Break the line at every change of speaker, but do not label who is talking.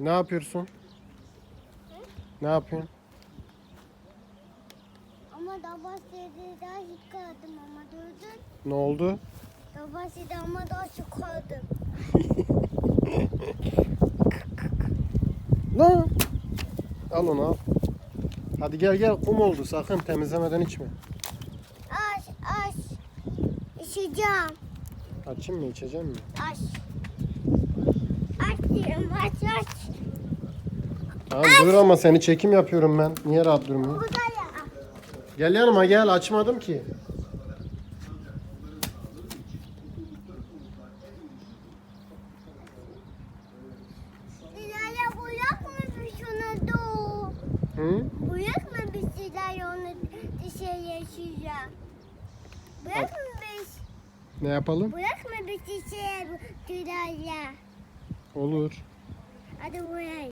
Ne yapıyorsun? Ne yapıyorsun?
Ama daha daha yıkadım ama gördün.
Ne oldu?
Daha ama daha yıkadım.
Lan! Al onu al. Hadi gel gel kum oldu sakın temizlemeden içme.
Aç aç. İçeceğim.
Açayım mı içeceğim mi?
Aç. Aç aç aç.
Tamam dur ama seni çekim yapıyorum ben. Niye rahat durmuyor?
Ya.
Gel yanıma gel açmadım ki.
Dilaya boyak mı bir şuna da?
Hı?
Boyak mı bir şeyler onu dışarı yaşayacağım? Boyak mı biz?
Ne yapalım?
Mı bir şey Dilaya?
Olur.
Hadi boyayın.